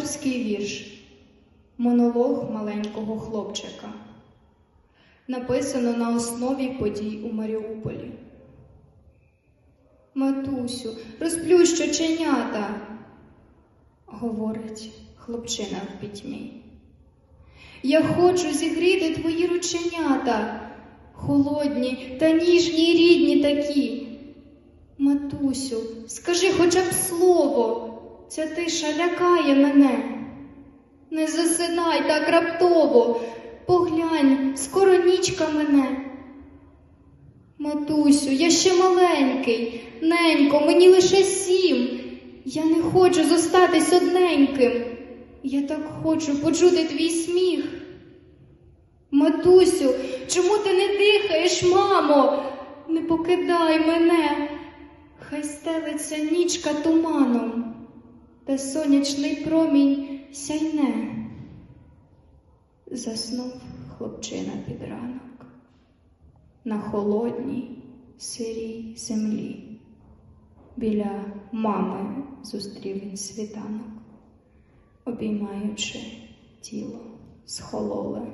Авторський вірш Монолог маленького хлопчика. Написано на основі подій у Маріуполі. Матусю, розплющ оченята, говорить хлопчина в пітьмі. Я хочу зігріти твої рученята, холодні та ніжні рідні такі. Матусю, скажи хоча б слово, ця тиша лякає мене. Не засинай так раптово, поглянь, скоро нічка мене. Матусю, я ще маленький, ненько, мені лише сім. Я не хочу зостатись одненьким. Я так хочу почути твій сміх. Матусю, чому ти не дихаєш, мамо? Не покидай мене. Хай стелиться нічка туманом, сонячний промінь сяйне. Заснув хлопчина під ранок на холодній сирій землі. Біля мами зустрів він світанок, обіймаючи тіло, схололе.